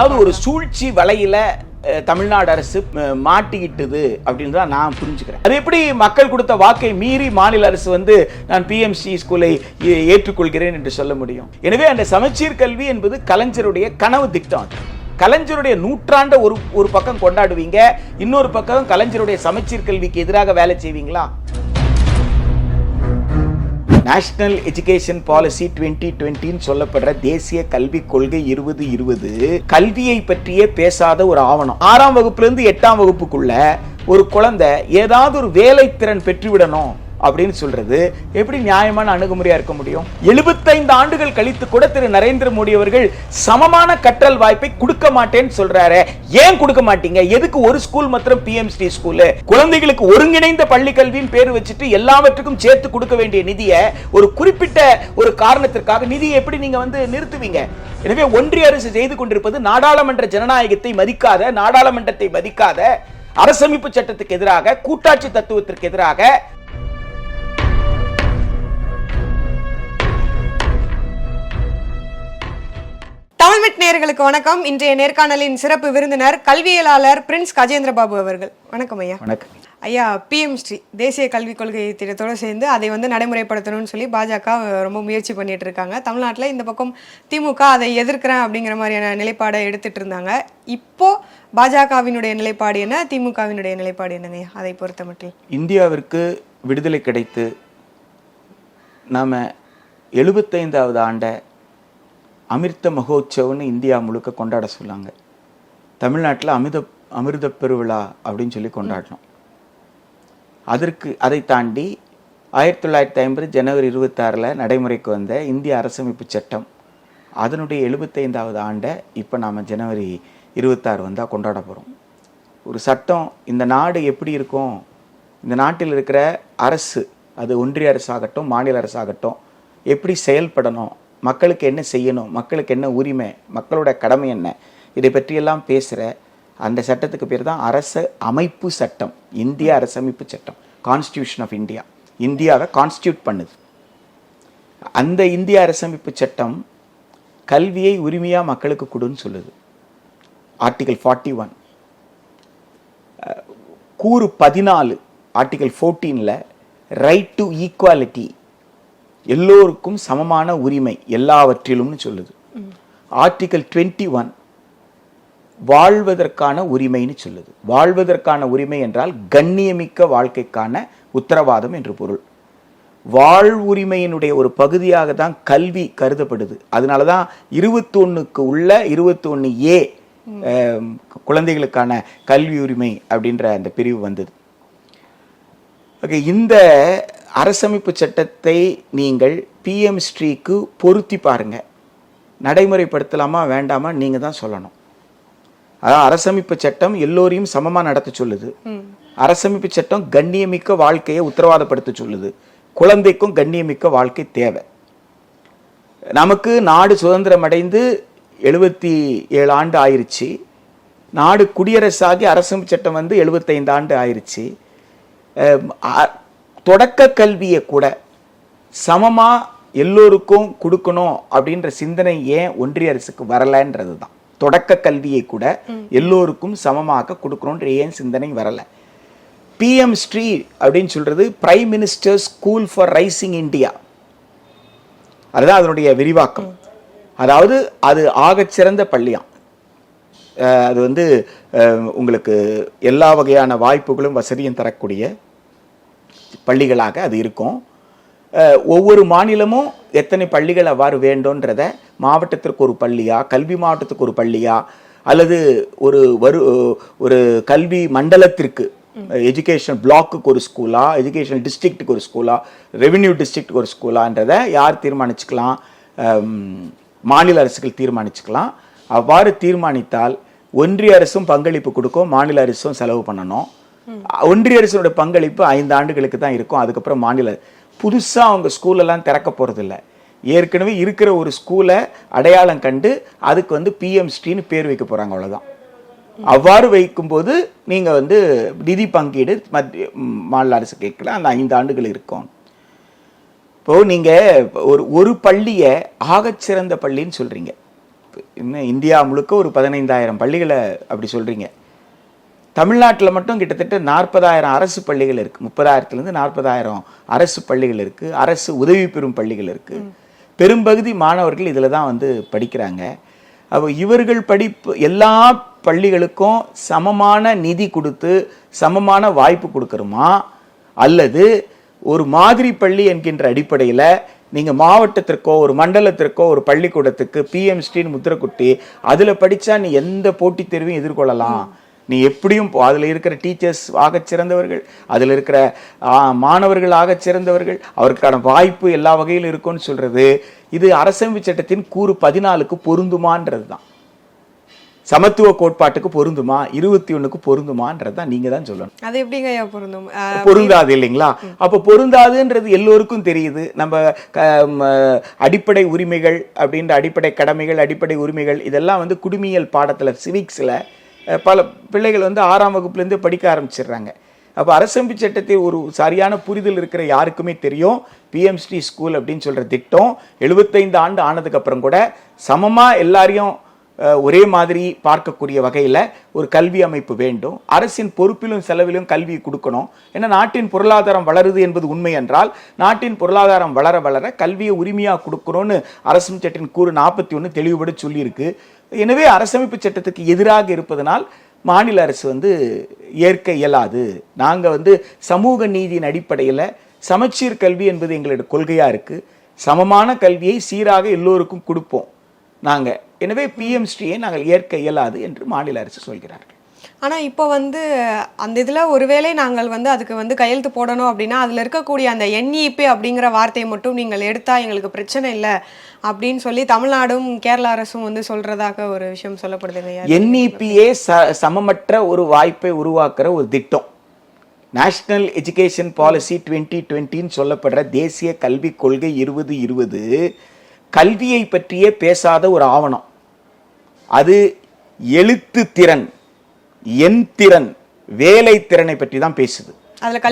அதாவது ஒரு சூழ்ச்சி வலையில தமிழ்நாடு அரசு மாட்டிக்கிட்டது அப்படின்னு தான் நான் புரிஞ்சுக்கிறேன். அது எப்படி மக்கள் கொடுத்த வாக்கை மீறி மாநில அரசு வந்து நான் பிஎம்சி ஸ்கூலை ஏ- ஏற்றுக்கொள்கிறேன் என்று சொல்ல முடியும்? எனவே அந்த சமச்சீர் கல்வி என்பது கலைஞருடைய கனவு திட்டம் அது. கலைஞருடைய நூற்றாண்ட ஒரு ஒரு பக்கம் கொண்டாடுவீங்க இன்னொரு பக்கம் கலைஞருடைய சமச்சீர் கல்விக்கு எதிராக வேலை செய்வீங்களா? நேஷ்னல் எஜுகேஷன் பாலிசி டுவெண்ட்டி டுவெண்ட்டின்னு சொல்லப்படுற தேசிய கல்விக் கொள்கை இருபது இருபது கல்வியை பற்றியே பேசாத ஒரு ஆவணம். ஆறாம் வகுப்புல இருந்து எட்டாம் வகுப்புக்குள்ள ஒரு குழந்தை ஏதாவது ஒரு வேலைத்திறன் பெற்றுவிடணும். அப்படின்னு சொல்றது எப்படி நியாயமான அணுகுமுறையா இருக்க முடியும்? எழுபத்தைந்து ஆண்டுகள் கழித்து கூட திரு நரேந்திர மோடி அவர்கள் சமமான கற்றல் வாய்ப்பை கொடுக்க மாட்டேன்னு சொல்றாரு. ஏன் கொடுக்க மாட்டீங்க? எதுக்கு ஒரு ஸ்கூல் மாத்திரம் பிஎம்சி ஸ்கூல் குழந்தைகளுக்கு ஒருங்கிணைந்த பள்ளி கல்வியின் பேர் வச்சுட்டு எல்லாவற்றுக்கும் சேர்த்து கொடுக்க வேண்டிய நிதியை ஒரு குறிப்பிட்ட ஒரு காரணத்திற்காக நிதியை எப்படி நீங்க வந்து நிறுத்துவீங்க? எனவே ஒன்றிய அரசு செய்து கொண்டிருப்பது நாடாளுமன்ற ஜனநாயகத்தை மதிக்காத நாடாளுமன்றத்தை மதிக்காத அரசமைப்பு சட்டத்துக்கு எதிராக கூட்டாட்சி தத்துவத்திற்கு எதிராக தமிழ்மெட் நேயர்களுக்கு வணக்கம். இன்றைய நேர்காணலின் சிறப்பு விருந்தினர் கல்வியலாளர் பிரின்ஸ் கஜேந்திர பாபு அவர்கள். வணக்கம் ஐயா. வணக்கம். ஐயா பிஎம் ஸ்ரீ தேசிய கல்விக் கொள்கை திட்டத்தோடு சேர்ந்து அதை வந்து நடைமுறைப்படுத்தணும்னு சொல்லி பாஜக ரொம்ப முயற்சி பண்ணிட்டு இருக்காங்க. தமிழ்நாட்டில் இந்த பக்கம் திமுக அதை எதிர்க்கிறேன் அப்படிங்கிற மாதிரியான நிலைப்பாடை எடுத்துட்டு இருந்தாங்க. இப்போ பாஜகவினுடைய நிலைப்பாடு என்ன? திமுகவினுடைய நிலைப்பாடு என்னங்க? அதை பொறுத்த மட்டும் இந்தியாவிற்கு விடுதலை கிடைத்து நாம எழுபத்தைந்தாவது ஆண்டை அமிர்த மகோத்சவம்னு இந்தியா முழுக்க கொண்டாட சொல்லாங்க. தமிழ்நாட்டில் அமிர்த அமிர்த பெருவிழா அப்படின்னு சொல்லி கொண்டாடணும் அதற்கு அதை தாண்டி ஆயிரத்தி தொள்ளாயிரத்தி ஐம்பது ஜனவரி இருபத்தாறில் நடைமுறைக்கு வந்த இந்திய அரசமைப்பு சட்டம் அதனுடைய எழுபத்தைந்தாவது ஆண்டை இப்போ நாம் ஜனவரி இருபத்தாறு வந்தால் கொண்டாட போகிறோம் ஒரு சட்டம் இந்த நாடு எப்படி இருக்கும்? இந்த நாட்டில் இருக்கிற அரசு அது ஒன்றிய அரசாகட்டும் மாநில அரசாகட்டும் எப்படி செயல்படணும்? மக்களுக்கு என்ன செய்யணும்? மக்களுக்கு என்ன உரிமை? மக்களோட கடமை என்ன? இதை பற்றியெல்லாம் பேசுகிற அந்த சட்டத்துக்கு பேர் தான் அரச அமைப்பு சட்டம். இந்திய அரசமைப்பு சட்டம். கான்ஸ்டியூஷன் ஆஃப் இந்தியா இந்தியாவை கான்ஸ்டியூட் பண்ணுது. அந்த இந்திய அரசமைப்பு சட்டம் கல்வியை உரிமையாக மக்களுக்கு கொடுன்னு சொல்லுது. ஆர்டிகல் ஃபார்ட்டி ஒன் கூறு பதினாலு ஆர்டிகல் ஃபோர்டீனில் ரைட் டு ஈக்குவாலிட்டி எல்லோருக்கும் சமமான உரிமை எல்லாவற்றிலும்னு சொல்லுது. ஆர்டிகல் டுவெண்ட்டி ஒன் வாழ்வதற்கான உரிமைன்னு சொல்லுது. வாழ்வதற்கான உரிமை என்றால் கண்ணியமிக்க வாழ்க்கைக்கான உத்தரவாதம் என்று பொருள். வாழ்வுரிமையினுடைய ஒரு பகுதியாக தான் கல்வி கருதப்படுது. அதனால தான் இருபத்தொன்னுக்கு உள்ள இருபத்தொன்னு ஏ குழந்தைகளுக்கான கல்வி உரிமை அப்படின்ற அந்த பிரிவு வந்தது. ஓகே இந்த அரசமைப்பு சட்டத்தை நீங்கள் பிஎம் ஸ்ரீக்கு பொருத்தி பாருங்க. நடைமுறைப்படுத்தலாமா வேண்டாமா நீங்க தான் சொல்லணும். அதாவது அரசமைப்பு சட்டம் எல்லோரையும் சமமா நடத்த சொல்லுது. அரசமைப்பு சட்டம் கண்ணியமிக்க வாழ்க்கையை உத்தரவாதப்படுத்த சொல்லுது. குழந்தைக்கும் கண்ணியமிக்க வாழ்க்கை தேவை. நமக்கு நாடு சுதந்திரம் அடைந்து எழுபத்தி ஏழு ஆண்டு ஆயிருச்சு. நாடு குடியரசாகி அரசமைப்பு சட்டம் வந்து எழுபத்தைந்து ஆண்டு அ- தொடக்க கல்வியை கூட சமமா எல்லோருக்கும் கொடுக்கணும் அப்படின்ற சிந்தனை ஏன் ஒன்றிய அரசுக்கு வரலன்றது தான். தொடக்க கல்வியை கூட எல்லோருக்கும் சமமாக கொடுக்கணுன்ற ஏன் சிந்தனை வரல? பிஎம் ஸ்ரீ அப்படின்னு சொல்றது prime minister school for rising India அதுதான் அதனுடைய விரிவாக்கம். அதாவது அது ஆகச்சிறந்த பள்ளியாம். அது வந்து உங்களுக்கு எல்லா வகையான வாய்ப்புகளும் வசதியும் தரக்கூடிய பள்ளிகளாக அது இருக்கும். ஒவ்வொரு மாநிலமும் எத்தனை பள்ளிகள் அவ்வாறு வேண்டும்ன்றத மாவட்டத்திற்கு ஒரு பள்ளியா கல்வி மாவட்டத்துக்கு ஒரு பள்ளியா அல்லது ஒரு வரு ஒரு கல்வி மண்டலத்திற்கு எஜுகேஷன் பிளாக்குக்கு ஒரு ஸ்கூலா எஜுகேஷன் டிஸ்ட்ரிக்ட்டுக்கு ஒரு ஸ்கூலா ரெவென்யூ டிஸ்ட்ரிக்ட்டுக்கு ஒரு ஸ்கூலான்றதை யார் தீர்மானிச்சுக்கலாம்? மாநில அரசுகள் தீர்மானிச்சுக்கலாம். அவ்வாறு தீர்மானித்தால் ஒன்றிய அரசும் பங்களிப்பு கொடுக்கும் மாநில அரசும் செலவு பண்ணணும். ஒன்றிய அரசினுடைய பங்களிப்பு ஐந்து ஆண்டுகளுக்கு தான் இருக்கும். அதுக்கப்புறம் மாநில புதுசா அவங்க ஸ்கூலெல்லாம் திறக்க போகிறதில்ல ஏற்கனவே இருக்கிற ஒரு ஸ்கூலை அடையாளம் கண்டு அதுக்கு வந்து பிஎம் ஸ்ரீன்னு பேர் வைக்க போகிறாங்க அவ்வளோதான் அவ்வாறு வைக்கும்போது நீங்கள் வந்து நிதி பங்கீடு மத்திய மாநில அரசு கேட்கல அந்த ஐந்து ஆண்டுகள் இருக்கும். இப்போது நீங்கள் ஒரு ஒரு பள்ளியை ஆகச்சிறந்த பள்ளின்னு சொல்கிறீங்க இன்னும் இந்தியா முழுக்க ஒரு பதினைந்தாயிரம் பள்ளிகளை அப்படி சொல்கிறீங்க தமிழ்நாட்டில் மட்டும் கிட்டத்தட்ட நாற்பதாயிரம் அரசு பள்ளிகள் இருக்கு. முப்பதாயிரத்துலேருந்து நாற்பதாயிரம் அரசு பள்ளிகள் இருக்கு. அரசு உதவி பெறும் பள்ளிகள் இருக்கு. பெரும்பகுதி மாணவர்கள் இதில் தான் வந்து படிக்கிறாங்க. அப்போ இவர்கள் படிப்பு எல்லா பள்ளிகளுக்கும் சமமான நிதி கொடுத்து சமமான வாய்ப்பு கொடுக்கணுமா? அல்லது ஒரு மாதிரி பள்ளி என்கின்ற அடிப்படையில் நீங்கள் மாவட்டத்திற்கோ ஒரு மண்டலத்திற்கோ ஒரு பள்ளிக்கூடத்துக்கு பிஎம் ஸ்ரீன்னு முத்திரக்குட்டி அதில் படித்தா நீ எந்த போட்டித் தேர்வையும் எதிர்கொள்ளலாம். நீ எப்படியும் அதுல இருக்கிற டீச்சர்ஸ் ஆகச் சிறந்தவர்கள் அதுல இருக்கிற மாணவர்கள் ஆகச் சிறந்தவர்கள் அவருக்கான வாய்ப்பு எல்லா வகையிலும் இருக்கும்னு சொல்றது இது அரசமைப்பு சட்டத்தின் கூறு பதினாலுக்கு பொருந்துமான்றது தான் சமத்துவ கோட்பாட்டுக்கு பொருந்துமா? இருபத்தி ஒண்ணுக்கு பொருந்துமான்றது தான் நீங்க தான் சொல்லணும். அது எப்படிங்க பொருந்தும்? பொருந்தாது இல்லைங்களா? அப்போ பொருந்தாதுன்றது எல்லோருக்கும் தெரியுது. நம்ம அடிப்படை உரிமைகள் அப்படின்ற அடிப்படை கடமைகள் அடிப்படை உரிமைகள் இதெல்லாம் வந்து குடிமியல் பாடத்துல சிவிக்ஸ்ல பல பிள்ளைகள் வந்து ஆறாம் வகுப்புலேருந்து படிக்க ஆரம்பிச்சிடுறாங்க. அப்போ அரசமைப்பு சட்டத்தை ஒரு சரியான புரிதல் இருக்கிற யாருக்குமே தெரியும். பிஎம்ஸ்டி ஸ்கூல் அப்படின்னு சொல்கிற திட்டம் எழுபத்தைந்து ஆண்டு ஆனதுக்கப்புறம் கூட சமமாக எல்லாரையும் ஒரே மாதிரி பார்க்கக்கூடிய வகையில் ஒரு கல்வி அமைப்பு வேண்டும். அரசின் பொறுப்பிலும் செலவிலும் கல்வி கொடுக்கணும். ஏன்னா நாட்டின் பொருளாதாரம் வளருது என்பது உண்மை என்றால் நாட்டின் பொருளாதாரம் வளர வளர கல்வியை உரிமையாக கொடுக்கணும்னு அரசும் சட்டின் கூறு நாற்பத்தி ஒன்று தெளிவுபட சொல்லியிருக்கு. எனவே அரசமைப்பு சட்டத்துக்கு எதிராக இருப்பதனால் மாநில அரசு வந்து ஏற்க இயலாது. நாங்கள் வந்து சமூக நீதியின் அடிப்படையில் சமச்சீர் கல்வி என்பது எங்களோட கொள்கையாக இருக்குது சமமான கல்வியை சீராக எல்லோருக்கும் கொடுப்போம் நாங்கள் எனவே பிஎம்ஸ்ரீயை நாங்கள் ஏற்க இயலாது என்று மாநில அரசு சொல்கிறார்கள். ஆனால் இப்போ வந்து அந்த இதில் ஒருவேளை நாங்கள் வந்து அதுக்கு வந்து கையெழுத்து போடணும் அப்படின்னா அதில் இருக்கக்கூடிய அந்த என்இபி அப்படிங்கிற வார்த்தையை மட்டும் நீங்கள் எடுத்தால் எங்களுக்கு பிரச்சனை இல்லை அப்படின்னு சொல்லி தமிழ்நாடும் கேரளா அரசும் வந்து சொல்கிறதாக ஒரு விஷயம் சொல்லப்படுதுங்க என்இபியே ச சமமற்ற ஒரு வாய்ப்பை உருவாக்குற ஒரு திட்டம். நேஷ்னல் எஜுகேஷன் பாலிசி டுவெண்ட்டி டுவெண்ட்டின்னு சொல்லப்படுற தேசிய கல்விக் கொள்கை இருபது இருபது கல்வியை பற்றியே பேசாத ஒரு ஆவணம். அது எழுத்து திறன் எண் திறன் வேலை திறனை பற்றி தான் பேசுது.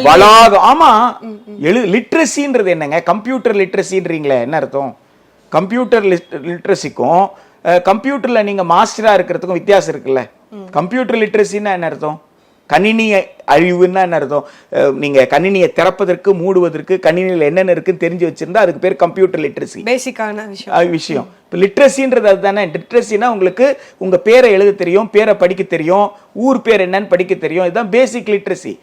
வளாகம் ஆமா எழு லிட்ரஸின்றது என்னங்க? கம்ப்யூட்டர் லிட்ரஸின்றீங்களே என்ன அர்த்தம்? கம்ப்யூட்டர் லிட்ரஸிக்கும் கம்ப்யூட்டர்ல நீங்க மாஸ்டரா இருக்கிறதுக்கும் வித்தியாசம் இருக்குல்ல. கம்ப்யூட்டர் லிட்ரஸின்னா என்ன அர்த்தம்? கணினி அழிவுன்னா என்ன அர்த்தம்? அஹ், நீங்க கணினியை திறப்பதற்கு மூடுவதற்கு கணினியில் என்னென்ன இருக்குன்னு தெரிஞ்சு வச்சிருந்தா அதுக்கு பேர் கம்ப்யூட்டர் லிட்ரஸி பேசிக்கான விஷயம். விஷயம். இப்போ லிட்ரஸின்றது அதுதானே? லிட்ரஸினா உங்களுக்கு உங்க பேரை எழுத தெரியும் பேரை படிக்க தெரியும் ஊர் பேர் என்னன்னு படிக்க தெரியும். இதுதான் பேசிக் லிட்ரஸி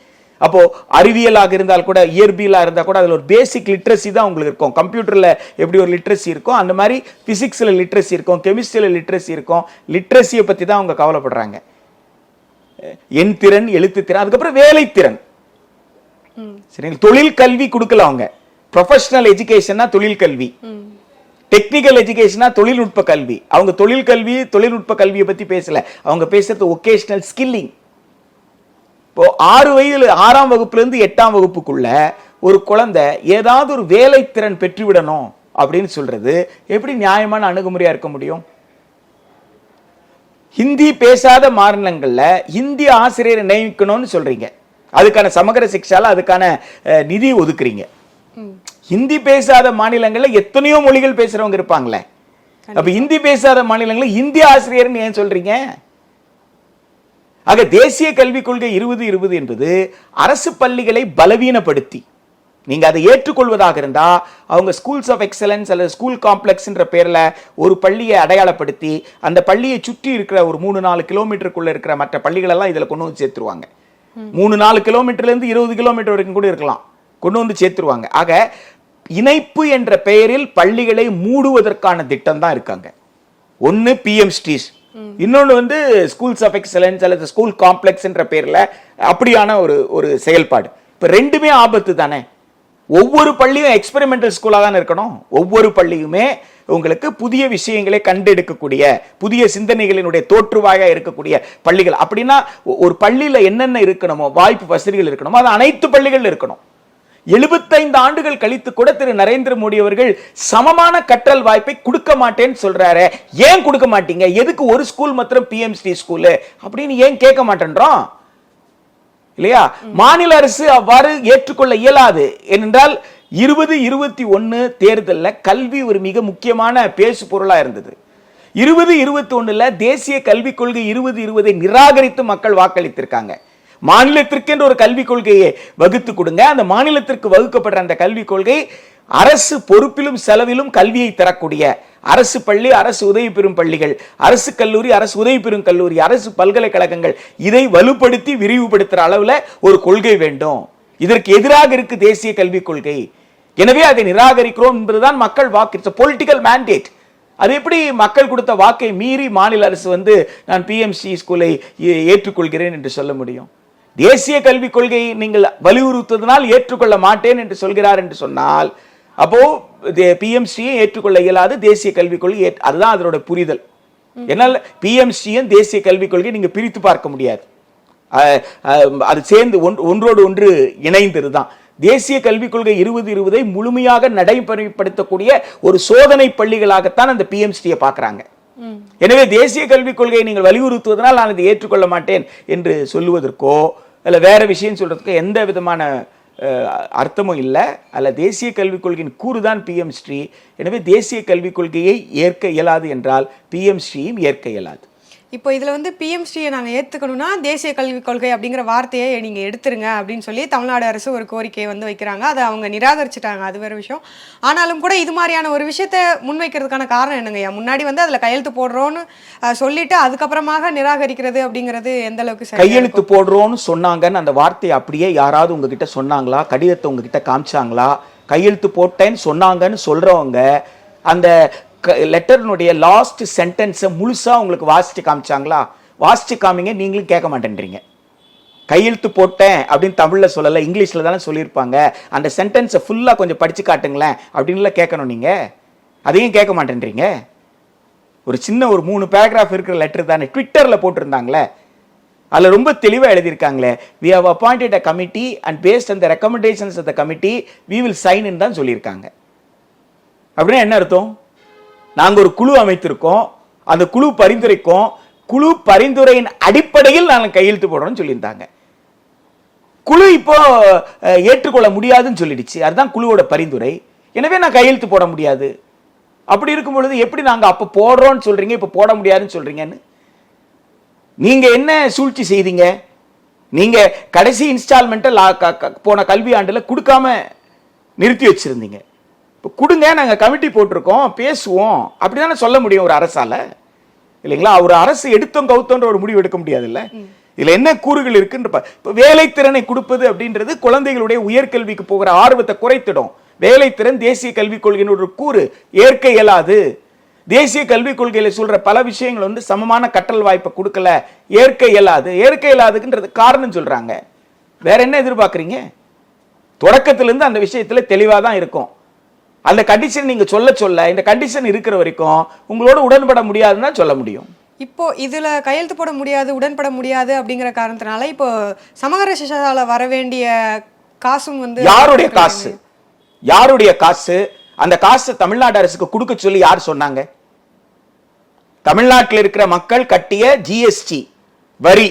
அப்போ அறிவியலாக இருந்தால் கூட இயற்பியலா இருந்தா கூட அதுல ஒரு பேசிக் லிட்ரஸி தான் உங்களுக்கு இருக்கும். கம்ப்யூட்டர்ல எப்படி ஒரு லிட்ரஸி இருக்கும் அந்த மாதிரி பிசிக்ஸ்ல லிட்ரஸி இருக்கும் கெமிஸ்ட்ரியில லிட்ரஸி இருக்கும். லிட்ரஸியை பத்தி தான் அவங்க கவலைப்படுறாங்க. எண் திறன் எழுத்து திறன் அதுக்கப்புறம் வேலைத்திறன் சரிங்களா தொழில் கல்வி கொடுக்கல அவங்க. ப்ரொஃபஷனல் எஜுகேஷன்னா தொழில் கல்வி. டெக்னிக்கல் எஜுகேஷனா தொழில்நுட்ப கல்வி. அவங்க தொழில் கல்வி தொழில்நுட்ப கல்வியை பத்தி பேசல. அவங்க பேசுறது ஒகேஷனல் ஸ்கில்லிங் இப்போ ஆறு வயதுல ஆறாம் வகுப்புல இருந்து எட்டாம் வகுப்புக்குள்ள ஒரு குழந்தை ஏதாவது ஒரு வேலைத்திறன் பெற்றுவிடணும் அப்படின்னு சொல்றது எப்படி நியாயமான அணுகுமுறையா இருக்க முடியும்? ஹிந்தி பேசாத மாநிலங்கள்ல ஹிந்தி ஆசிரியரை நியமிக்கணும்னு சொல்றீங்க. அதுக்கான சமகர சிக்ஷால அதுக்கான நிதி ஒதுக்குறீங்க. ஹிந்தி பேசாத மாநிலங்கள்ல எத்தனையோ மொழிகள் பேசுறவங்க இருப்பாங்களே. அப்ப ஹிந்தி பேசாத மாநிலங்கள்ல ஹிந்தி ஆசிரியர்னு ஏன் சொல்றீங்க? ஆக தேசிய கல்விக் கொள்கை இருபது இருபது என்பது அரசு பள்ளிகளை பலவீனப்படுத்தி நீங்க அதை ஏற்றுக்கொள்வதாக இருந்தா அவங்க ஸ்கூல்ஸ் ஆஃப் எக்ஸலன்ஸ் அல்லது ஸ்கூல் காம்ப்ளெக்ஸ்ன்ற பேர்ல ஒரு பள்ளியை அடையாளப்படுத்தி அந்த பள்ளியை சுற்றி இருக்கிற ஒரு மூணு நாலு கிலோமீட்டருக்குள்ள இருக்கிற மற்ற பள்ளிகளெல்லாம் இதுல கொண்டு வந்து சேர்த்துருவாங்க. மூணு நாலு கிலோமீட்டர்ல இருந்து இருபது கிலோமீட்டர் வரைக்கும் கூட இருக்கலாம். கொண்டு வந்து சேர்த்துருவாங்க. ஆக இணைப்பு என்ற பெயரில் பள்ளிகளை மூடுவதற்கான திட்டம் தான் இருக்காங்க. ஒன்னு பிஎம் ஸ்ட்ரீஸ் இன்னொன்னு வந்து ஸ்கூல்ஸ் ஆஃப் எக்ஸலன்ஸ் அல்லது ஸ்கூல் காம்ப்ளெக்ஸ்ன்ற பேர்ல அப்படியான ஒரு ஒரு செயல்பாடு. இப்ப ரெண்டுமே ஆபத்து தானே? ஒவ்வொரு பள்ளியும் எக்ஸ்பெரிமெண்டல் ஸ்கூலாக தான் இருக்கணும். ஒவ்வொரு பள்ளியுமே உங்களுக்கு புதிய விஷயங்களை கண்டெடுக்கக்கூடிய புதிய சிந்தனைகளினுடைய தோற்றுவாயாக இருக்கக்கூடிய பள்ளிகள். அப்படின்னா ஒரு பள்ளியில் என்னென்ன இருக்கணுமோ வாய்ப்பு வசதிகள் இருக்கணுமோ அது அனைத்து பள்ளிகள் இருக்கணும். எழுபத்தைந்து ஆண்டுகள் கழித்து கூட திரு நரேந்திர மோடி அவர்கள் சமமான கற்றல் வாய்ப்பை கொடுக்க மாட்டேன்னு சொல்றாரு. ஏன் கொடுக்க மாட்டீங்க? எதுக்கு ஒரு ஸ்கூல் மாத்திரம் பிஎம்சி ஸ்கூலு அப்படின்னு ஏன் கேட்க மாட்டேன்றோம்? இல்லையா? மாநில அரசு அவ்வாறு ஏற்றுக்கொள்ள இயலாது. ஏனென்றால் இருபது இருபத்தி ஒன்று தேர்தல்ல கல்வி ஒரு மிக முக்கியமான பேசு பொருளா இருந்தது. இருபது இருபத்தி ஒண்ணுல தேசிய கல்விக் கொள்கை இருபது இருபதை நிராகரித்து மக்கள் வாக்களித்திருக்காங்க. மாநிலத்திற்கென்று ஒரு கல்விக் கொள்கையை வகுத்து கொடுங்க. அந்த மாநிலத்திற்கு வகுக்கப்படுற அந்த கல்விக் கொள்கை அரசு பொறுப்பிலும் செலவிலும் கல்வியை தரக்கூடிய அரசு பள்ளி அரசு உதவி பெறும் பள்ளிகள் அரசு கல்லூரி அரசு உதவி பெறும் கல்லூரி அரசு பல்கலைக்கழகங்கள் இதை வலுப்படுத்தி விரிவுபடுத்துற அளவுல ஒரு கொள்கை வேண்டும். இதற்கு எதிராக இருக்கு தேசிய கல்விக் கொள்கை. எனவே அதை நிராகரிக்கிறோம் என்பதுதான் மக்கள் வாக்கு. பொலிட்டிக்கல் மேண்டேட் அது எப்படி மக்கள் கொடுத்த வாக்கை மீறி மாநில அரசு வந்து நான் பிஎம்சி ஸ்கூலை ஏற்றுக்கொள்கிறேன் என்று சொல்ல முடியும்? தேசிய கல்விக் கொள்கையை நீங்கள் வலியுறுத்துவதனால் ஏற்றுக்கொள்ள மாட்டேன் என்று சொல்கிறார் என்று சொன்னால் அப்போ பிஎம்சியை ஏற்றுக்கொள்ள இயலாது தேசிய கல்விக் கொள்கை அதுதான் அதனோட புரிதல். என்னால் பிஎம்சியும் தேசிய கல்விக் கொள்கை நீங்க பிரித்து பார்க்க முடியாது. அது சேர்ந்து ஒன்று- ஒன்றோடு ஒன்று இணைந்ததுதான் தேசிய கல்விக் கொள்கை இருபது இருபதை முழுமையாக நடைமுறைப்படுத்தக்கூடிய ஒரு சோதனை பள்ளிகளாகத்தான் அந்த பிஎம்சியை பார்க்கறாங்க. எனவே தேசிய கல்விக் கொள்கையை நீங்கள் வலியுறுத்துவதனால் நான் இதை ஏற்றுக்கொள்ள மாட்டேன் என்று சொல்லுவதற்கோ இல்ல வேற விஷயம் சொல்றதுக்கோ எந்த விதமான அர்த்தமும் இல்லை. அல்ல தேசிய கல்விக் கொள்கையின் கூறுதான் பிஎம் ஸ்ரீ. எனவே தேசிய கல்விக் கொள்கையை ஏற்க இயலாது என்றால் பிஎம் ஸ்ரீயும் ஏற்க இயலாது. இப்போ இதுல வந்து பிஎம்ஸ்டியை நாங்க ஏத்துக்கணும்னா தேசிய கல்விக் கொள்கை அப்படிங்கிற வார்த்தையை நீங்க எடுத்துருங்க அப்படின்னு சொல்லி தமிழ்நாடு அரசு ஒரு கோரிக்கையை வந்து வைக்கிறாங்க. அதை அவங்க நிராகரிச்சிட்டாங்க. அது வேற விஷயம். ஆனாலும் கூட இது மாதிரியான ஒரு விஷயத்த முன்வைக்கிறதுக்கான காரணம் என்னங்கய்யா முன்னாடி வந்து அதுல கையெழுத்து போடுறோம்னு அஹ், சொல்லிட்டு அதுக்கப்புறமாக நிராகரிக்கிறது அப்படிங்கிறது எந்த அளவுக்கு கையெழுத்து போடுறோம்னு சொன்னாங்கன்னு அந்த வார்த்தையை அப்படியே யாராவது உங்ககிட்ட சொன்னாங்களா? கடிதத்தை உங்ககிட்ட காமிச்சாங்களா? கையெழுத்து போட்டேன்னு சொன்னாங்கன்னு சொல்றவங்க அந்த லெட்டர்னுடைய லாஸ்ட் சென்டென்ஸை முழுசாக உங்களுக்கு வாசிச்சு காமிச்சாங்களா? வாசிச்சு காமிங்க நீங்களும் கேட்க மாட்டேன்றீங்க. கையெழுத்து போட்டேன் அப்படின்னு தமிழில் சொல்லலை இங்கிலீஷில் தானே சொல்லியிருப்பாங்க. அந்த சென்டென்ஸை ஃபுல்லாக கொஞ்சம் படித்து காட்டுங்களேன் அப்படின்லாம் கேட்கணும் நீங்கள் அதையும் கேட்க மாட்டேன்றீங்க. ஒரு சின்ன ஒரு மூணு பேராகிராஃப் இருக்கிற லெட்டர் தானே ட்விட்டரில் போட்டிருந்தாங்களே. அதில் ரொம்ப தெளிவாக எழுதியிருக்காங்களே we have appointed a committee and based அந்த recommendations the committee the will sign தான் சொல்லியிருக்காங்க. அப்படின்னா என்ன அர்த்தம்? நாங்கள் ஒரு குழு அமைத்திருக்கோம். அந்த குழு பரிந்துரைக்கும் குழு பரிந்துரையின் அடிப்படையில் நாங்கள் கையெழுத்து போடுறோம்னு சொல்லியிருந்தாங்க. குழு இப்போ ஏற்றுக்கொள்ள முடியாதுன்னு சொல்லிடுச்சு. அதுதான் குழுவோட பரிந்துரை. எனவே நான் கையெழுத்து போட முடியாது. அப்படி இருக்கும் பொழுது எப்படி நாங்கள் அப்போ போடுறோம்னு சொல்றீங்க? இப்போ போட முடியாதுன்னு சொல்றீங்கன்னு. நீங்கள் என்ன சூழ்ச்சி செய்தீங்க? நீங்கள் கடைசி இன்ஸ்டால்மெண்ட்டை போன கல்வி ஆண்டில் கொடுக்காம நிறுத்தி வச்சிருந்தீங்க. கொடுங்க நாங்க கமிட்டி போட்டிருக்கோம் பேசுவோம். அப்படிதானே சொல்ல முடியும் ஒரு அரசால? இல்லைங்களா? ஒரு அரசு எடுத்தோம் கவுத்தோன்ற ஒரு முடிவு எடுக்க முடியாதுல்ல? இதுல என்ன கூறுகள் இருக்குன்ற பா- இப்ப வேலைத்திறனை கொடுப்பது அப்படின்றது குழந்தைகளுடைய உயர்கல்விக்கு போகிற ஆர்வத்தை குறைத்திடும். வேலைத்திறன் தேசிய கல்விக் கொள்கையின் ஒரு கூறு. ஏற்க இயலாது. தேசிய கல்விக் கொள்கையில சொல்ற பல விஷயங்கள் வந்து சமமான கற்றல் வாய்ப்பை கொடுக்கல. ஏற்க இயலாது. ஏற்க இயலாதுன்றது காரணம் சொல்றாங்க. வேற என்ன எதிர்பார்க்கறீங்க? தொடக்கத்திலிருந்து அந்த விஷயத்துல தெளிவா தான் இருக்கும். அந்த கண்டிஷன் நீங்க சொல்ல சொல்ல இந்த கண்டிஷன் இருக்கிற வரைக்கும் உங்களோட உடன்பட முடியாதுன்னு தான் சொல்ல முடியும். இப்போ இதுல கையெழுத்து போட முடியாது உடன்பட முடியாது அப்படிங்கிற காரணத்தினால இப்போ சமகர சிஷால வர வேண்டிய காசும் வந்து யாருடைய காசு? யாருடைய காசு? அந்த காசு தமிழ்நாடு அரசுக்கு கொடுக்க சொல்லி யார் சொன்னாங்க? தமிழ்நாட்டில் இருக்கிற மக்கள் கட்டிய ஜிஎஸ்டி வரி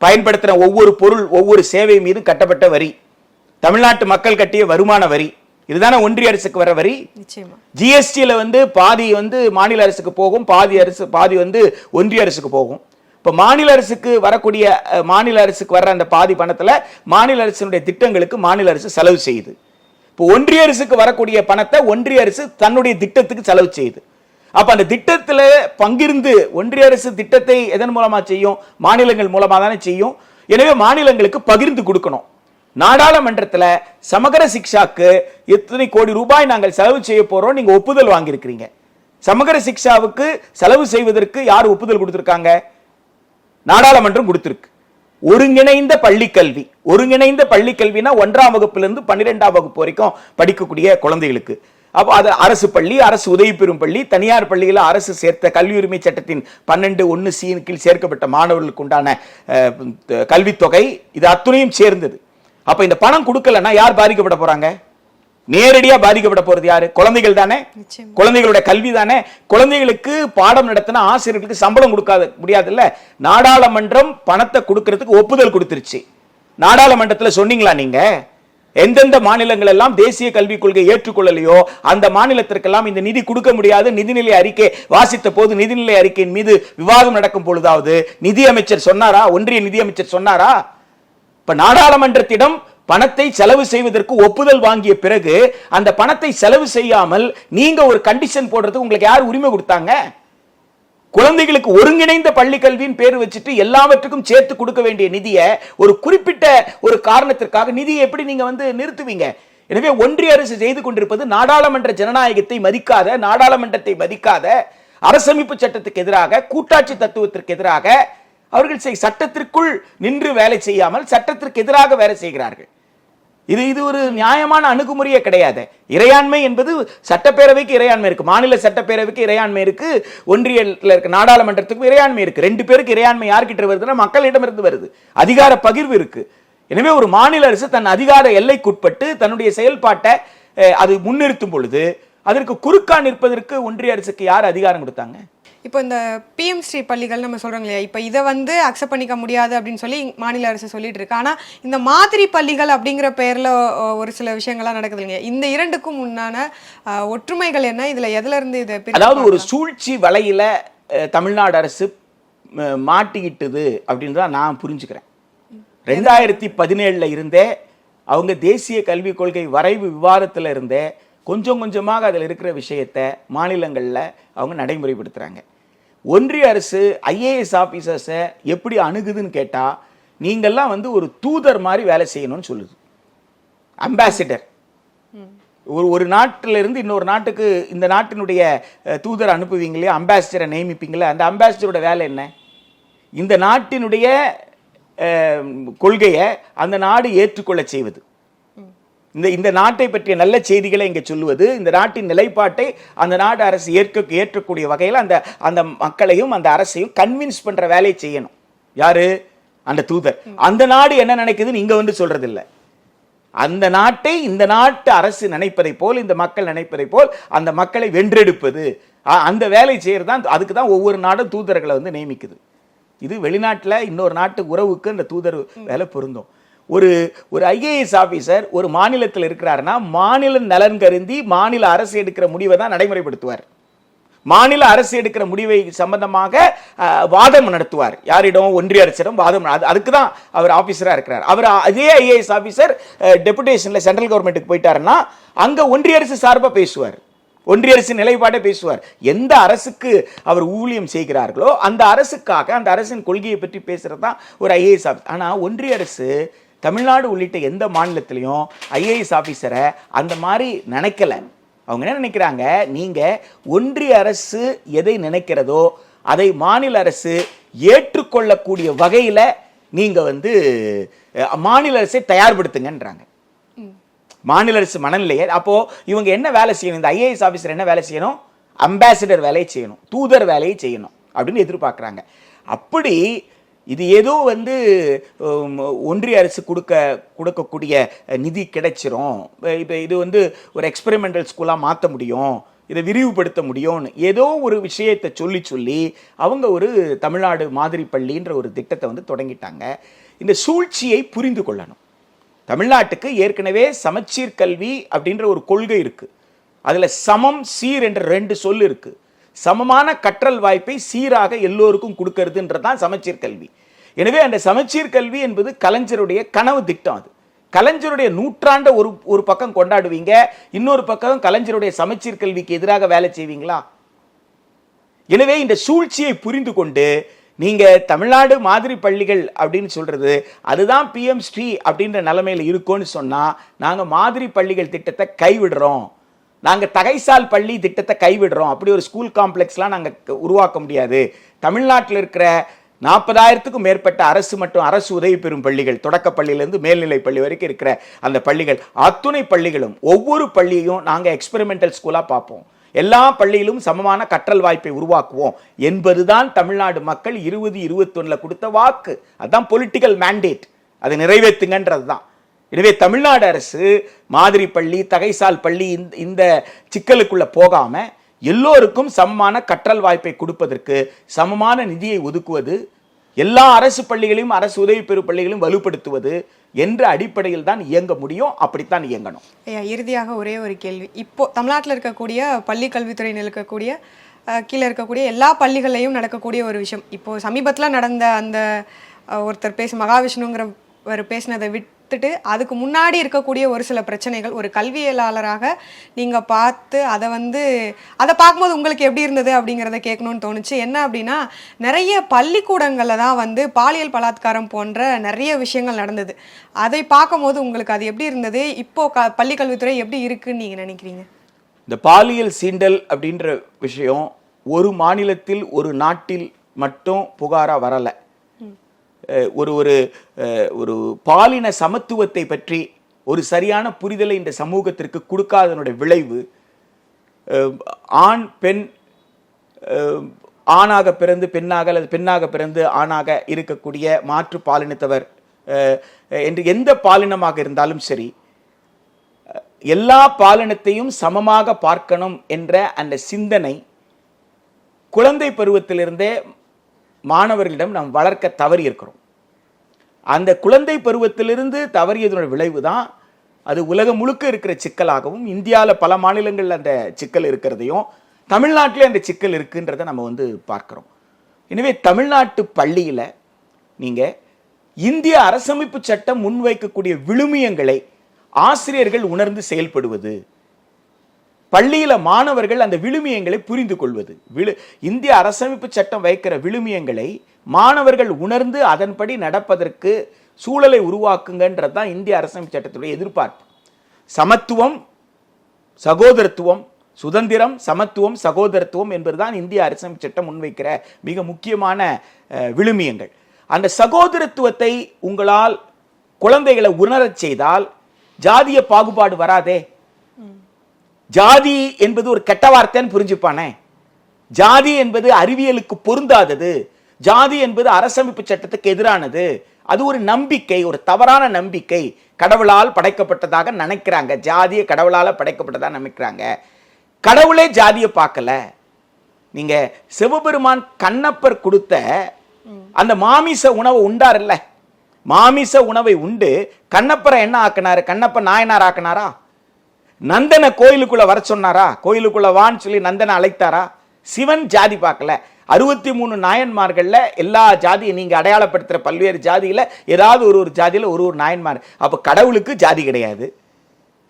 பயன்படுத்தின ஒவ்வொரு பொருள் ஒவ்வொரு சேவை மீது கட்டப்பட்ட வரி. தமிழ்நாட்டு மக்கள் கட்டிய வருமான வரி. இதுதானே ஒன்றிய அரசுக்கு வர வரி? நிச்சயமா. ஜிஎஸ்டியில் வந்து பாதி வந்து மாநில அரசுக்கு போகும் பாதி அரசு பாதி வந்து ஒன்றிய அரசுக்கு போகும். இப்போ மாநில அரசுக்கு வரக்கூடிய மாநில அரசுக்கு வர்ற அந்த பாதி பணத்துல மாநில அரசினுடைய திட்டங்களுக்கு மாநில அரசு செலவு செய்யுது. இப்போ ஒன்றிய அரசுக்கு வரக்கூடிய பணத்தை ஒன்றிய அரசு தன்னுடைய திட்டத்துக்கு செலவு செய்யுது. அப்ப அந்த திட்டத்துல பங்கிருந்து ஒன்றிய அரசு திட்டத்தை எதன் மூலமா செய்யும்? மாநிலங்கள் மூலமா தானே செய்யும். எனவே மாநிலங்களுக்கு பகிர்ந்து கொடுக்கணும். நாடாளுமன்றத்தில் சமகர சிக்ஷாக்கு எத்தனை கோடி ரூபாய் நாங்கள் செலவு செய்ய போகிறோம் நீங்கள் ஒப்புதல் வாங்கியிருக்கிறீங்க. சமகர சிக்ஷாவுக்கு செலவு செய்வதற்கு யார் ஒப்புதல் கொடுத்துருக்காங்க? நாடாளுமன்றம் கொடுத்துருக்கு. ஒருங்கிணைந்த பள்ளி கல்வி. ஒருங்கிணைந்த பள்ளிக்கல்வினா ஒன்றாம் வகுப்பிலிருந்து பன்னிரெண்டாம் வகுப்பு வரைக்கும் படிக்கக்கூடிய குழந்தைகளுக்கு. அப்போ அது அரசு பள்ளி அரசு உதவி பெறும் பள்ளி தனியார் பள்ளியில் அரசு சேர்த்த கல்வி உரிமை சட்டத்தின் பன்னெண்டு ஒன்று சீன் கீழ் சேர்க்கப்பட்ட மாணவர்களுக்கு உண்டான கல்வித்தொகை இது அத்துணையும் சேர்ந்தது. அப்ப இந்த பணம் கொடுக்கலன்னா யார் பாதிக்கப்பட போறாங்க? நேரடியா பாதிக்கப்பட போறது யாரு? குழந்தைகள் தானே. குழந்தைகளுடைய கல்வி தானே? குழந்தைகளுக்கு பாடம் நடத்தின ஆசிரியர்களுக்கு சம்பளம் கொடுக்காத முடியாதுல்ல? நாடாளுமன்றம் பணத்தை கொடுக்கறதுக்கு ஒப்புதல் கொடுத்துருச்சு. நாடாளுமன்றத்துல சொன்னீங்களா நீங்க? எந்தெந்த மாநிலங்கள் எல்லாம் தேசிய கல்விக் கொள்கை ஏற்றுக்கொள்ளலையோ அந்த மாநிலத்திற்கெல்லாம் இந்த நிதி கொடுக்க முடியாது. நிதிநிலை அறிக்கை வாசித்த போது நிதிநிலை அறிக்கையின் மீது விவாதம் நடக்கும் பொழுதாவது நிதி அமைச்சர் சொன்னாரா? ஒன்றிய நிதி அமைச்சர் சொன்னாரா? இப்ப நாடாளுமன்றத்திடம் பணத்தை செலவு செய்வதற்கு ஒப்புதல் வாங்கிய பிறகு அந்த பணத்தை செலவு செய்யாமல் நீங்க ஒரு கண்டிஷன் போடுறதுக்கு உங்களுக்கு யார் உரிமை கொடுத்தாங்க? குழந்தைகளுக்கு ஒருங்கிணைந்த பள்ளி கல்வியின் பேர் வச்சுட்டு எல்லாவற்றுக்கும் சேர்த்து கொடுக்க வேண்டிய நிதியை ஒரு குறிப்பிட்ட ஒரு காரணத்திற்காக நிதியை எப்படி நீங்க வந்து நிறுத்துவீங்க? எனவே ஒன்றிய அரசு செய்து கொண்டிருப்பது நாடாளுமன்ற ஜனநாயகத்தை மதிக்காத நாடாளுமன்றத்தை மதிக்காத அரசமைப்பு சட்டத்துக்கு எதிராக கூட்டாட்சி தத்துவத்திற்கு எதிராக அவர்கள் செய் சட்டத்திற்குள் நின்று வேலை செய்யாமல் சட்டத்திற்கு எதிராக வேலை செய்கிறார்கள். இது இது ஒரு நியாயமான அணுகுமுறையே கிடையாது. இறையாண்மை என்பது சட்டப்பேரவைக்கு இறையாண்மை இருக்கு. மாநில சட்டப்பேரவைக்கு இறையாண்மை இருக்கு. ஒன்றியத்தில் இருக்க நாடாளுமன்றத்துக்கும் இறையாண்மை இருக்கு. ரெண்டு பேருக்கு இறையாண்மை யார்கிட்ட வருதுன்னா மக்களிடமிருந்து வருது. அதிகார பகிர்வு இருக்கு. எனவே ஒரு மாநில அரசு தன் அதிகார எல்லைக்குட்பட்டு தன்னுடைய செயல்பாட்டை அது முன்னிறுத்தும் பொழுது அதற்கு குறுக்கா நிற்பதற்கு ஒன்றிய அரசுக்கு யார் அதிகாரம் கொடுத்தாங்க? இப்போ இந்த பிஎம் ஸ்ரீ பள்ளிகள் நம்ம சொல்றோம் இல்லையா? இப்போ இதை வந்து அக்செப்ட் பண்ணிக்க முடியாது அப்படின்னு சொல்லி மாநில அரசு சொல்லிட்டு இருக்கு. ஆனா இந்த மாதிரி பள்ளிகள் அப்படிங்கிற பெயர்ல அஹ், ஒரு சில விஷயங்கள்லாம் நடக்குது இல்லையா இந்த இரண்டுக்கும் முன்னான அஹ், ஒற்றுமைகள் என்ன? இதுல எதுல இருந்து இதை அதாவது ஒரு? சூழ்ச்சி வலையில தமிழ்நாடு அரசு மாட்டிக்கிட்டது அப்படின்னு தான் நான் புரிஞ்சுக்கிறேன். ரெண்டாயிரத்தி பதினேழுல இருந்தே அவங்க தேசிய கல்விக் கொள்கை வரைவு விவாதத்துல இருந்தே கொஞ்சம் கொஞ்சமாக அதில் இருக்கிற விஷயத்தை மாநிலங்களில் அவங்க நடைமுறைப்படுத்துகிறாங்க ஒன்றிய அரசு ஐஏஎஸ் ஆஃபீஸர்ஸை எப்படி அணுகுதுன்னு கேட்டால் நீங்கள்லாம் வந்து ஒரு தூதர் மாதிரி வேலை செய்யணும்னு சொல்லுது. அம்பாசிடர் ஒரு ஒரு நாட்டில இருந்து இன்னொரு நாட்டுக்கு இந்த நாட்டினுடைய தூதர் அனுப்புவீங்களே அம்பாசிடரை நியமிப்பீங்களே அந்த அம்பாசிடரோட வேலை என்ன? இந்த நாட்டினுடைய கொள்கையை அந்த நாடு ஏற்றுக்கொள்ள செய்வது. இந்த இந்த நாட்டை பற்றிய நல்ல செய்திகளை இங்கே சொல்லுவது இந்த நாட்டின் நிலைப்பாட்டை அந்த நாடு அரசு ஏற்க ஏற்கக்கூடிய வகையில் அந்த அந்த மக்களையும் அந்த அரசையும் கன்வின்ஸ் பண்ற வேலையை செய்யணும். யாரு? அந்த தூதர். அந்த நாடு என்ன நினைக்குதுன்னு இங்க வந்து சொல்றது இல்ல அந்த நாட்டை இந்த நாட்டு அரசு நினைப்பதை போல் இந்த மக்கள் நினைப்பதை போல் அந்த மக்களை வென்றெடுப்பது. அந்த வேலை செய்யறது தான் அதுக்கு தான் ஒவ்வொரு நாடும் தூதர்களை வந்து நியமிக்குது. இது வெளிநாட்டுல இன்னொரு நாட்டு உறவுக்கு அந்த தூதர் வேலை பொருந்தும். ஒரு ஒரு ஐஏஎஸ் ஆஃபீஸர் ஒரு மாநிலத்தில் இருக்கிறாருன்னா மாநில நலன் கருந்தி மாநில அரசு எடுக்கிற முடிவை தான் நடைமுறைப்படுத்துவார். மாநில அரசு எடுக்கிற முடிவை சம்பந்தமாக வாதம் நடத்துவார். யாரிடம் ஒன்றிய அரசிடம் வாதம் அதுக்கு தான் அவர் ஆஃபீஸராக இருக்கிறார். அவர் அதே ஐஏஎஸ் ஆஃபீஸர் டெபுடேஷனில் சென்ட்ரல் கவர்மெண்ட்டுக்கு போயிட்டாருன்னா அங்கே ஒன்றிய அரசு சார்பாக பேசுவார். ஒன்றிய அரசு நிலைப்பாடை பேசுவார். எந்த அரசுக்கு அவர் ஊழியம் செய்கிறார்களோ அந்த அரசுக்காக அந்த அரசின் கொள்கையை பற்றி பேசுகிறது தான் ஒரு ஐஏஎஸ் ஆஃபீஸ் ஆனால் ஒன்றிய அரசு தமிழ்நாடு உள்ளிட்ட எந்த மாநிலத்திலையும் ஐஏஎஸ் ஆபீசரை அந்த மாதிரி நினைக்கல. அவங்க என்ன நினைக்கிறாங்க? நீங்க ஒன்றிய அரசு எதை நினைக்கிறதோ அதை மாநில அரசு ஏற்றுக்கொள்ளக்கூடிய வகையில நீங்க வந்து மாநில அரசை தயார்படுத்துங்கன்றாங்க. மாநில அரசு மனநிலையே அப்போ இவங்க என்ன வேலை செய்யணும்? இந்த ஐஏஎஸ் ஆபீசர் என்ன வேலை செய்யணும்? அம்பாசிடர் வேலையை செய்யணும். தூதர் வேலையை செய்யணும் அப்படின்னு எதிர்பார்க்குறாங்க. அப்படி இது ஏதோ வந்து ஒன்றிய அரசு கொடுக்க கொடுக்கக்கூடிய நிதி கிடைச்சிரும். இப்போ இது வந்து ஒரு எக்ஸ்பெரிமெண்டல் ஸ்கூலாக மாற்ற முடியும். இதை விரிவுபடுத்த முடியும்னு ஏதோ ஒரு விஷயத்தை சொல்லி சொல்லி அவங்க ஒரு தமிழ்நாடு மாதிரி பள்ளின்ற ஒரு திட்டத்தை வந்து தொடங்கிட்டாங்க. இந்த சூழ்ச்சியை புரிந்து கொள்ளணும். தமிழ்நாட்டுக்கு ஏற்கனவே சமச்சீர் கல்வி அப்படின்ற ஒரு கொள்கை இருக்குது அதில் சமம் சீர் என்ற ரெண்டு சொல் இருக்குது சமமான கற்றல் வாய்ப்பை சீராக எல்லோருக்கும் கொடுக்கறதுன்றது தான் சமச்சீர் கல்வி. எனவே அந்த சமச்சீர் கல்வி என்பது கலைஞருடைய கனவு திட்டம் அது. கலைஞருடைய நூற்றாண்ட ஒரு ஒரு பக்கம் கொண்டாடுவீங்க இன்னொரு பக்கம் கலைஞருடைய சமச்சீர் கல்விக்கு எதிராக வேலை செய்வீங்களா? எனவே இந்த சூழ்ச்சியை புரிந்து கொண்டு நீங்க தமிழ்நாடு மாதிரி பள்ளிகள் அப்படின்னு சொல்றது அதுதான் பிஎம் ஸ்ரீ அப்படின்ற நிலைமையில இருக்கும்னு சொன்னா நாங்க மாதிரி பள்ளிகள் திட்டத்தை கைவிடுறோம். நாங்கள் தகைசால் பள்ளி திட்டத்தை கைவிடுறோம். அப்படி ஒரு ஸ்கூல் காம்ப்ளெக்ஸ்லாம் நாங்கள் உருவாக்க முடியாது. தமிழ்நாட்டில் இருக்கிற நாற்பதாயிரத்துக்கும் மேற்பட்ட அரசு மற்றும் அரசு உதவி பெறும் பள்ளிகள் தொடக்க பள்ளியிலேருந்து மேல்நிலை பள்ளி வரைக்கும் இருக்கிற அந்த பள்ளிகள் அத்துணை பள்ளிகளும் ஒவ்வொரு பள்ளியையும் நாங்கள் எக்ஸ்பெரிமெண்டல் ஸ்கூலாக பார்ப்போம். எல்லா பள்ளியிலும் சமமான கற்றல் வாய்ப்பை உருவாக்குவோம். என்பதுதான் தமிழ்நாடு மக்கள் இருபது இருபத்தொன்னுல கொடுத்த வாக்கு. அதுதான் பொலிட்டிக்கல் மேண்டேட் அதை நிறைவேற்றுங்கன்றது தான் எனவே தமிழ்நாடு அரசு மாதிரி பள்ளி தகைசால் பள்ளி இந்த இந்த சிக்கலுக்குள்ளே போகாமல் எல்லோருக்கும் சமமான கற்றல் வாய்ப்பை கொடுப்பதற்கு சமமான நிதியை ஒதுக்குவது எல்லா அரசு பள்ளிகளையும் அரசு உதவி பெறும் பள்ளிகளையும் வலுப்படுத்துவது என்ற அடிப்படையில் தான் இயங்க முடியும். அப்படித்தான் இயங்கணும். ஐயா இறுதியாக ஒரே ஒரு கேள்வி. இப்போ தமிழ்நாட்டில் இருக்கக்கூடிய பள்ளி கல்வித்துறையில் இருக்கக்கூடிய கீழே இருக்கக்கூடிய எல்லா பள்ளிகள்லையும் நடக்கக்கூடிய ஒரு விஷயம். இப்போ சமீபத்தில் நடந்த அந்த ஒருத்தர் பேச மகாவிஷ்ணுங்கிறவர் பேசினதை விட் பார்த்துட்டு அதுக்கு முன்னாடி இருக்கக்கூடிய ஒரு சில பிரச்சனைகள் ஒரு கல்வியலாளராக நீங்கள் பார்த்து அதை வந்து அதை பார்க்கும்போது உங்களுக்கு எப்படி இருந்தது அப்படிங்கிறத கேட்கணும்னு தோணுச்சு. என்ன அப்படின்னா நிறைய பள்ளிக்கூடங்களில் தான் வந்து பாலியல் பலாத்காரம் போன்ற நிறைய விஷயங்கள் நடந்தது. அதை பார்க்கும்போது உங்களுக்கு அது எப்படி இருந்தது? இப்போது க பள்ளிக்கல்வித்துறை எப்படி இருக்குன்னு நீங்கள் நினைக்கிறீங்க? இந்த பாலியல் சீண்டல் அப்படின்ற விஷயம் ஒரு மாநிலத்தில் ஒரு நாட்டில் மட்டும் புகாராக வரலை. ஒரு ஒரு ஒரு பாலின சமத்துவத்தை பற்றி ஒரு சரியான புரிதலை இந்த சமூகத்திற்கு கொடுக்காதனுடைய விளைவு ஆண் பெண் ஆணாக பிறந்து பெண்ணாக அல்லது பெண்ணாக பிறந்து ஆணாக இருக்கக்கூடிய மாற்று பாலினத்தவர் என்று எந்த பாலினமாக இருந்தாலும் சரி எல்லா பாலினத்தையும் சமமாக பார்க்கணும் என்ற அந்த சிந்தனை குழந்தை பருவத்திலிருந்தே மாணவர்களிடம் நாம் வளர்க்க தவறி இருக்கிறோம். அந்த குழந்தை பருவத்திலிருந்து தவறியதனுடைய விளைவு தான் அது உலகம் முழுக்க இருக்கிற சிக்கலாகவும் இந்தியாவில் பல மாநிலங்களில் அந்த சிக்கல் இருக்கிறதையும் தமிழ்நாட்டிலே அந்த சிக்கல் இருக்குன்றதை நம்ம வந்து பார்க்குறோம். எனவே தமிழ்நாட்டு பள்ளியில் நீங்கள் இந்திய அரசமைப்பு சட்டம் முன்வைக்கக்கூடிய விழுமியங்களை ஆசிரியர்கள் உணர்ந்து செயல்படுவது பள்ளியில் மாணவர்கள் அந்த விழுமியங்களை புரிந்து கொள்வது. விழு இந்திய அரசமைப்பு சட்டம் வைக்கிற விழுமியங்களை மாணவர்கள் உணர்ந்து அதன்படி நடப்பதற்கு சூழலை உருவாக்குங்கன்றது தான் இந்திய அரசமைப்பு சட்டத்துடைய எதிர்பார்ப்பு. சமத்துவம் சகோதரத்துவம் சுதந்திரம் சமத்துவம் சகோதரத்துவம் என்பதுதான் இந்திய அரசமைப்பு சட்டம் முன்வைக்கிற மிக முக்கியமான விழுமியங்கள். அந்த சகோதரத்துவத்தை உங்களால் குழந்தைகளை உணரச் செய்தால் ஜாதிய பாகுபாடு வராதே ஜாதி என்பது ஒரு கெட்ட வார்த்தைன்னு புரிஞ்சுப்பானே? ஜாதி என்பது அறிவியலுக்கு பொருந்தாதது. ஜாதி என்பது அரசமைப்பு சட்டத்துக்கு எதிரானது. அது ஒரு நம்பிக்கை ஒரு தவறான நம்பிக்கை. கடவுளால் படைக்கப்பட்டதாக நினைக்கிறாங்க. ஜாதியை கடவுளால் படைக்கப்பட்டதாக நினைக்கிறாங்க. கடவுளே ஜாதியை பார்க்கல. நீங்க சிவபெருமான் கண்ணப்பர் கொடுத்த அந்த மாமிச உணவை உண்டாருல்ல? மாமிச உணவை உண்டு. கண்ணப்பரை என்ன ஆக்கினாரு? கண்ணப்ப நாயனார் ஆக்கினாரா? நந்தனை கோயிலுக்குள்ள வர சொன்னாரா? கோயிலுக்குள்ள வான்னு சொல்லி நந்தனை அழைத்தாரா? சிவன் ஜாதி பார்க்கல. அறுபத்தி மூணு நாயன்மார்களில் எல்லா ஜாதியை நீங்கள் அடையாளப்படுத்துகிற பல்வேறு ஜாதியில் ஏதாவது ஒரு ஒரு ஜாதியில் ஒரு ஒரு நாயன்மார். அப்போ கடவுளுக்கு ஜாதி கிடையாது.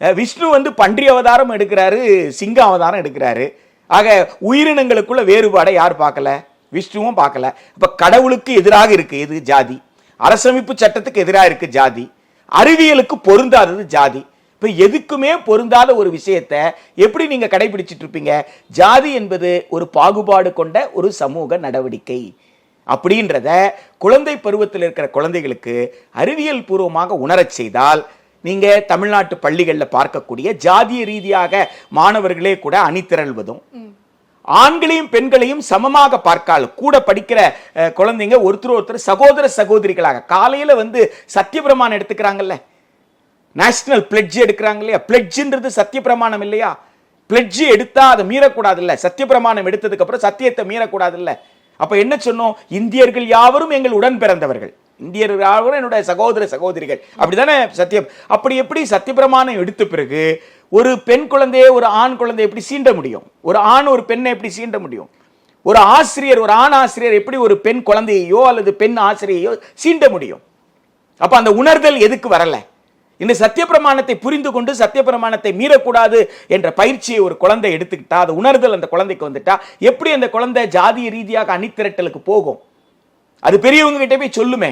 விஷ்ணு வந்து பன்றி அவதாரம் எடுக்கிறாரு சிங்க அவதாரம் எடுக்கிறாரு. ஆக உயிரினங்களுக்குள்ள வேறுபாடை யார் பார்க்கல? விஷ்ணுவும் பார்க்கல. இப்போ கடவுளுக்கு எதிராக இருக்கு எது ஜாதி? அரசமைப்பு சட்டத்துக்கு எதிராக இருக்கு ஜாதி. அறிவியலுக்கு பொருந்தாதது ஜாதி. இப்ப எதுக்குமே பொருந்தாத ஒரு விஷயத்தை எப்படி நீங்க கடைபிடிச்சிட்டு இருப்பீங்க ஜாதி என்பது ஒரு பாகுபாடு கொண்ட ஒரு சமூக நடவடிக்கை. அப்படின்றத குழந்தை பருவத்தில் இருக்கிற குழந்தைகளுக்கு அறிவியல் பூர்வமாக உணரச் செய்தால் நீங்க தமிழ்நாட்டு பள்ளிகளில் பார்க்கக்கூடிய ஜாதிய ரீதியாக மாணவர்களே கூட அணிதிரள்வதும் ஆண்களையும் பெண்களையும் சமமாக பார்க்கால் கூட படிக்கிற குழந்தைங்க ஒருத்தர் ஒருத்தர் சகோதர சகோதரிகளாக காலையில வந்து சத்தியபிரமாணம் எடுத்துக்கிறாங்கல்ல. நேஷனல் பிளட்ஜ் எடுக்கிறாங்க இல்லையா பிளட்ஜ்ன்றது சத்தியப்பிரமாணம் இல்லையா? பிளட்ஜ் எடுத்தா அதை மீறக்கூடாது சத்திய சத்தியப்பிரமாணம் எடுத்ததுக்கு அப்புறம் சத்தியத்தை மீறக்கூடாது இல்லை அப்ப என்ன சொன்னோம்? இந்தியர்கள் யாவரும் எங்கள் உடன் பிறந்தவர்கள். இந்தியர்கள் யாவரும் என்னுடைய சகோதர சகோதரிகள். அப்படிதானே சத்தியம் அப்படி எப்படி சத்தியப்பிரமாணம் எடுத்த பிறகு ஒரு பெண் குழந்தையை ஒரு ஆண் குழந்தையை எப்படி சீண்ட முடியும்? ஒரு ஆண் ஒரு பெண்ணை எப்படி சீண்ட முடியும்? ஒரு ஆசிரியர் ஒரு ஆண் ஆசிரியர் எப்படி ஒரு பெண் குழந்தையையோ அல்லது பெண் ஆசிரியையோ சீண்ட முடியும்? அப்ப அந்த உணர்தல் எதுக்கு வரலை? இந்த சத்தியப்பிரமாணத்தை புரிந்து கொண்டு சத்தியப்பிரமாணத்தை மீறக்கூடாது என்ற பயிற்சியை ஒரு குழந்தை எடுத்துக்கிட்டா அது உணர்தல் அந்த குழந்தைக்கு வந்துட்டா எப்படி அந்த குழந்தை ஜாதிய ரீதியாக அணித்திரட்டலுக்கு போகும்? அது பெரியவங்க கிட்ட போய் சொல்லுமே.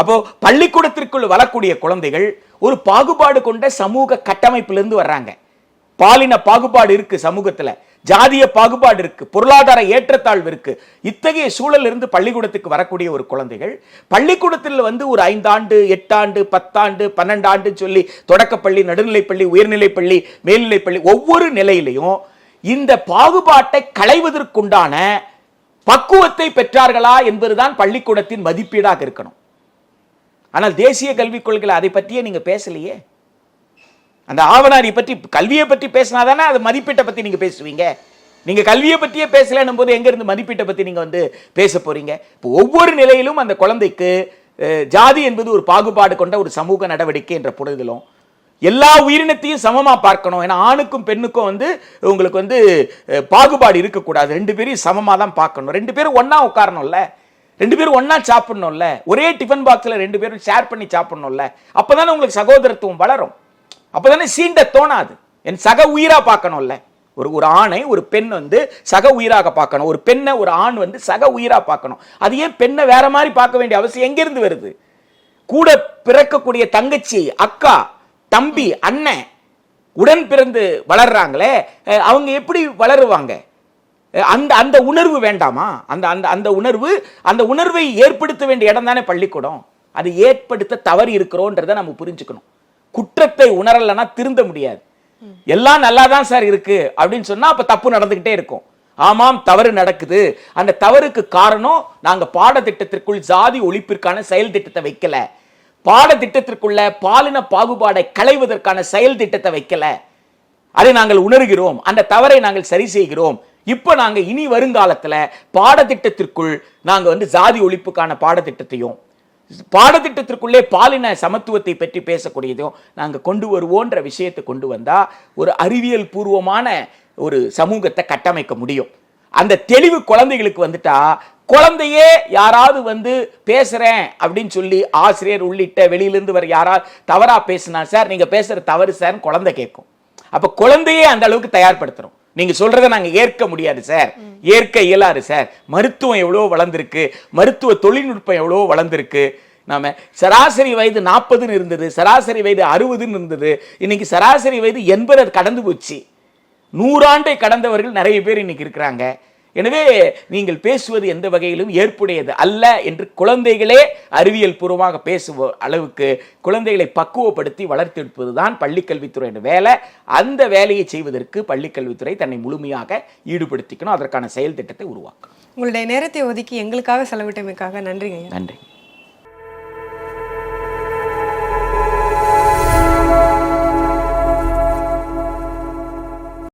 அப்போ பள்ளிக்கூடத்திற்குள் வரக்கூடிய குழந்தைகள் ஒரு பாகுபாடு கொண்ட சமூக கட்டமைப்பிலிருந்து வர்றாங்க. பாலின பாகுபாடு இருக்கு சமூகத்துல. ஜாதிய பாகுபாடு இருக்கு பொருளாதார ஏற்றத்தாழ்வு இருக்கு. இத்தகைய சூழல் இருந்து பள்ளிக்கூடத்துக்கு வரக்கூடிய ஒரு குழந்தைகள் பள்ளிக்கூடத்தில் வந்து ஒரு ஐந்தாண்டு எட்டாண்டு பத்தாண்டு பன்னெண்டாண்டு சொல்லி தொடக்கப்பள்ளி நடுநிலைப்பள்ளி உயர்நிலைப்பள்ளி மேல்நிலைப்பள்ளி ஒவ்வொரு நிலையிலையும் இந்த பாகுபாட்டை களைவதற்குண்டான பக்குவத்தை பெற்றார்களா என்பதுதான் பள்ளிக்கூடத்தின் மதிப்பீடாக இருக்கணும். ஆனால் தேசிய கல்விக் கொள்கையில் அதை பற்றியே நீங்க பேசலையே. அந்த ஆவணாரி பற்றி கல்வியை பற்றி பேசினா தானே அது மதிப்பீட்டை பற்றி நீங்கள் பேசுவீங்க? நீங்கள் கல்வியை பற்றியே பேசலன்னும் போது எங்கேருந்து மதிப்பீட்டை பற்றி நீங்கள் வந்து பேச போகிறீங்க இப்போ ஒவ்வொரு நிலையிலும் அந்த குழந்தைக்கு ஜாதி என்பது ஒரு பாகுபாடு கொண்ட ஒரு சமூக நடவடிக்கை என்ற புரிதலும் எல்லா உயிரினத்தையும் சமமாக பார்க்கணும். ஏன்னா ஆணுக்கும் பெண்ணுக்கும் வந்து உங்களுக்கு வந்து பாகுபாடு இருக்கக்கூடாது. ரெண்டு பேரையும் சமமாக தான் பார்க்கணும். ரெண்டு பேரும் ஒன்றா உட்காரணும்ல? ரெண்டு பேரும் ஒன்றா சாப்பிடணும்ல? ஒரே டிஃபன் பாக்ஸில் ரெண்டு பேரும் ஷேர் பண்ணி சாப்பிடணும்ல? அப்பதானே உங்களுக்கு சகோதரத்துவம் வளரும். அப்போதானே சீண்ட தோணாது. என் சக உயிரா பார்க்கணும்ல. ஒரு ஒரு ஆணை ஒரு பெண் வந்து சக உயிராக பார்க்கணும். ஒரு பெண்ணை ஒரு ஆண் வந்து சக உயிரா பார்க்கணும். அது ஏன் பெண்ணை வேற மாதிரி பார்க்க வேண்டிய அவசியம் எங்கிருந்து வருது? கூட பிறக்கக்கூடிய தங்கச்சி அக்கா தம்பி அண்ணன் உடன் பிறந்து வளர்றாங்களே அவங்க எப்படி வளருவாங்க? அந்த அந்த உணர்வு வேண்டாமா? அந்த அந்த அந்த உணர்வு அந்த உணர்வை ஏற்படுத்த வேண்டிய இடம் தானே பள்ளிக்கூடம். அது ஏற்படுத்த தவறி இருக்கிறோன்றதை நம்ம புரிஞ்சுக்கணும். குற்றத்தை உணரலைன்னா திருந்த முடியாது. எல்லாம் நல்லா தான் சார் இருக்கு அப்படின்னு சொன்னா அப்ப தப்பு நடந்துகிட்டே இருக்கும். ஆமாம் தவறு நடக்குது. அந்த தவறுக்கு காரணம் நாங்க பாடத்திட்டத்திற்குள் ஜாதி ஒழிப்பிற்கான செயல் திட்டத்தை வைக்கல. பாடத்திட்டத்திற்குள்ள பாலின பாகுபாடை களைவதற்கான செயல் திட்டத்தை வைக்கல. அதை நாங்கள் உணர்கிறோம். அந்த தவறை நாங்கள் சரி செய்கிறோம். இப்போ நாங்க இனி வருங்காலத்துல பாடத்திட்டத்திற்குள் நாங்க வந்து ஜாதி ஒழிப்புக்கான பாடத்திட்டத்தையும் பாடத்திட்டத்திற்குள்ளே பாலின சமத்துவத்தை பற்றி பேசக்கூடியதையும் நாங்கள் கொண்டு வருவோன்ற விஷயத்தை கொண்டு வந்தால் ஒரு அறிவியல் பூர்வமான ஒரு சமூகத்தை கட்டமைக்க முடியும். அந்த தெளிவு குழந்தைகளுக்கு வந்துட்டா குழந்தையே யாராவது வந்து பேசுகிறேன் அப்படின்னு சொல்லி ஆசிரியர் உள்ளிட்ட வெளியிலேருந்து வர யாராவது தவறாக பேசினா சார் நீங்கள் பேசுகிற தவறு சார் குழந்தை கேட்கும். அப்போ குழந்தையே அந்த அளவுக்கு தயார்படுத்துறோம் நீங்க சொல்றதை நாங்க ஏற்க முடியாது சார் ஏற்க இயலாது சார் மருத்துவம் எவ்வளோ வளர்ந்துருக்கு. மருத்துவ தொழில்நுட்பம் எவ்வளோ வளர்ந்துருக்கு. நாம சராசரி வயது நாற்பதுன்னு இருந்தது சராசரி வயது அறுபதுன்னு இருந்தது இன்னைக்கு சராசரி வயது எண்பது கடந்து போச்சு. நூறாண்டை கடந்தவர்கள் நிறைய பேர் இன்னைக்கு இருக்கிறாங்க. எனவே நீங்கள் பேசுவது எந்த வகையிலும் ஏற்புடையது அல்ல என்று குழந்தைகளே அறிவியல் பூர்வமாக பேசுவ அளவுக்கு குழந்தைகளை பக்குவப்படுத்தி வளர்த்தெடுப்பது தான் பள்ளிக்கல்வித்துறையின் வேலை. அந்த வேலையை செய்வதற்கு பள்ளிக்கல்வித்துறை தன்னை முழுமையாக ஈடுபடுத்திக்கணும். அதற்கான செயல் திட்டத்தை உருவாக்கணும். உங்களுடைய நேரத்தை ஒதுக்கி எங்களுக்காக செலவிட்டமைக்காக நன்றிங்க ஐயா. நன்றி.